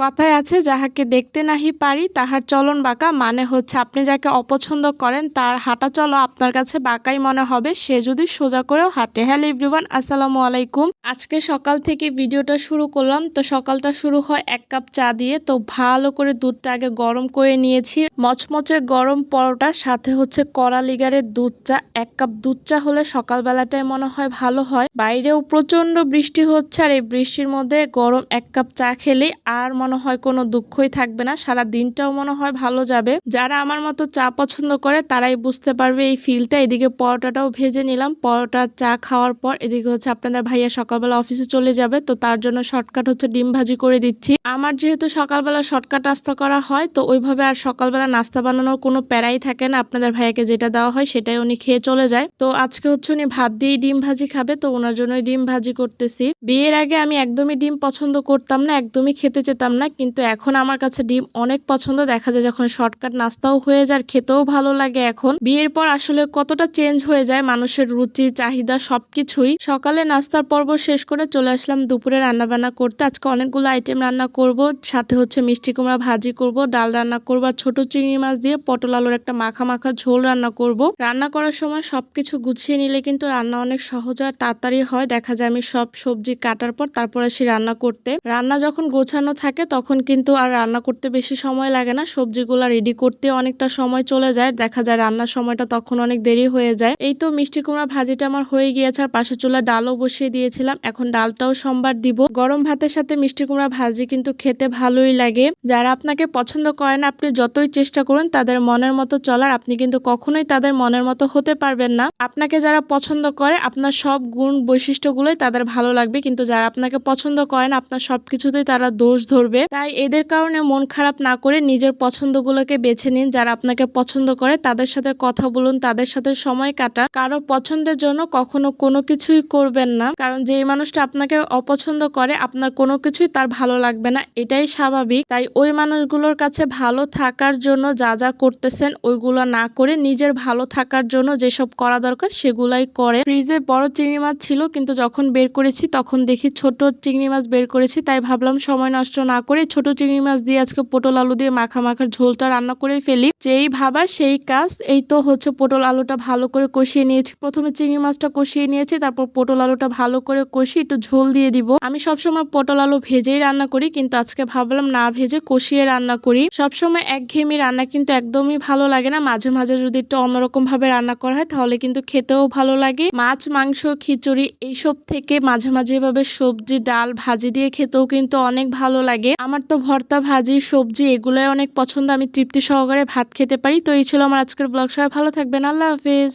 কথায় আছে, যাহাকে দেখতে নাহি পারি, তাহার চলন বাঁকা। মানে হচ্ছে, আপনি যাকে অপছন্দ করেন, তার হাঁটা চলো আপনার কাছে বাঁকাই মনে হবে। সে যদি সোজা করেও হাঁটে। হ্যালো এভরিওয়ান, আসসালামু আলাইকুম। আজকে সকাল থেকে ভিডিওটা শুরু করলাম। তো সকালটা শুরু হয় এক কাপ চা দিয়ে। তো ভালো করে দুধটা আগে গরম করে নিয়েছি। মচমচে গরম পরোটার সাথে হচ্ছে কড়া লিগারের দুধ চা। এক কাপ দুধ চা হলে সকালবেলাটাই মনে হয় ভালো হয়। বাইরেও প্রচণ্ড বৃষ্টি হচ্ছে, আর এই বৃষ্টির মধ্যে গরম এক কাপ চা খেলে আর মনে হয় কোনো দুঃখই থাকবে না, সারা দিনটাও মনে হয় ভালো যাবে। যারা আমার মতো চা পছন্দ করে, তারাই বুঝতে পারবে এই ফিলটা এদিকে পরোটাটাও ভেজে নিলাম। পরোটা চা খাওয়ার পর এদিকে হচ্ছে আপনাদের ভাইয়া সকালবেলা অফিসে চলে যাবে, তো তার জন্য শর্টকাট হচ্ছে ডিম ভাজি করে দিচ্ছি। আমার যেহেতু সকালবেলা শর্টকাট নাস্তা করা হয়, তো ওইভাবে আর সকালবেলা নাস্তা বানানোর কোনো প্যারাই থাকে না। আপনাদের ভাইয়াকে যেটা দেওয়া হয়, সেটাই উনি খেয়ে চলে যায়। তো আজকে হচ্ছে উনি ভাত দিয়েই ডিম ভাজি খাবে, তো ওনার জন্যই ডিম ভাজি করতেছি। বিয়ের আগে আমি একদমই ডিম পছন্দ করতাম না, একদমই খেতে চেতাম না। কিন্তু এখন আমার কাছে ডিম অনেক পছন্দ। দেখা যায় যখন শর্টকাট নাস্তাও হয়ে যায় খেতেও ভালো লাগে এখন। বিয়ের পর আসলে কতটা চেঞ্জ হয়ে যায়, মানুষের রুচি, চাহিদা সবকিছুই। সকালে নাস্তার পর্ব শেষ করে চলে আসলাম দুপুরে রান্না বান্না করতে। আজকে অনেকগুলো আইটেম রান্না করব, সাথে হচ্ছে মিষ্টি কুমড়া ভাজি করব, ডাল রান্না করব, আর ছোট চিংড়ি মাছ দিয়ে পটল আলুর একটা মাখা মাখা ঝোল রান্না করব। রান্না করার সময় সবকিছু গুছিয়ে নিলে কিন্তু রান্না অনেক সহজ আর তাড়াতাড়ি হয়। দেখা যায় আমি সব সবজি কাটার পর তারপর আসি রান্না করতে। রান্না যখন গোছানো থাকে তখন কিন্তু আর রান্না করতে বেশি সময় লাগে না। সবজিগুলো রেডি করতে অনেকটা সময় চলে যায়। দেখা যায় রান্নার সময়টা তখন অনেক দেরি হয়ে যায়। এই তো মিষ্টি কুমড়া ভাজিটা আমার হয়ে গিয়েছে আর পাশে চুলা ডালও বসিয়ে দিয়েছিলাম। এখন ডালটাও সোমবার দিব। গরম ভাতের সাথে মিষ্টি কুমড়া ভাজি কিন্তু খেতে ভালোই লাগে। যারা আপনাকে পছন্দ করেন, আপনি যতই চেষ্টা করুন, তাদের মনের মতো চলার। আপনি কিন্তু কখনোই তাদের মনের মতো হতে পারবেন না। আপনাকে যারা পছন্দ করে, আপনার সব গুণ বৈশিষ্ট্যগুলোই তাদের ভালো লাগবে। কিন্তু যারা আপনাকে পছন্দ করে না আপনার সবকিছুতেই তারা দোষ ধরবে। তাই এদের কারণে মন খারাপ না করে নিজের পছন্দগুলোকে বেছে নিন, যারা আপনাকে পছন্দ করে। তাদের সাথে কথা বলুন, তাদের সাথে সময় কাটা কারও পছন্দের জন্য কখনো কোনো কিছুই করবেন না, কারণ যেই মানুষটা আপনাকে অপছন্দ করে, আপনার কোনো কিছুই তার ভালো লাগবে না। এটাই স্বাভাবিক। তাই ওই মানুষগুলোর কাছে ভালো থাকার জন্য যা যা করতেছেন, ওইগুলো না করে নিজের ভালো থাকার জন্য যেসব করা দরকার, সেগুলাই করে ফ্রিজে বড় চিংড়ি মাছ ছিল, কিন্তু যখন বের করেছি, তখন দেখি ছোট চিংড়ি মাছ বের করেছি, তাই ভাবলাম সময় নষ্ট না করে ছোট চিংড়ি মাছ দিয়ে আজকে পটল আলু দিয়ে মাখা মাখার ঝোলটা রান্না করে ফেলি। যেই ভাবা সেই কাজ। এই তো হচ্ছে পটল আলুটা ভালো করে কষিয়ে নিয়েছি। প্রথমে চিংড়ি মাছটা কষিয়ে নিয়েছি, তারপর পটল আলুটা ভালো করে কষিয়ে একটু ঝোল দিয়ে দিব। আমি সবসময় পটল আলু ভেজেই রান্না করি, কিন্তু আজকে ভাবলাম না ভেজে কষিয়ে রান্না করি। সবসময় একঘেয়েমি রান্না কিন্তু একদমই ভালো লাগে না। মাঝে মাঝে যদি একটু অন্যরকম ভাবে রান্না করা হয়, তাহলে কিন্তু খেতেও ভালো লাগে। মাছ, মাংস, খিচুড়ি, এইসব থেকে মাঝে মাঝে এভাবে সবজি, ডাল, ভাজি দিয়ে খেতেও কিন্তু অনেক ভালো লাগে। আমার তো ভর্তা, ভাজি, সবজি এগুলোই অনেক পছন্দ। আমি তৃপ্তি সহকারে ভাত খেতে পারি। তো এই ছিল আমার আজকের ব্লগ। সবাই ভালো থাকবেন। আল্লাহ হাফিজ।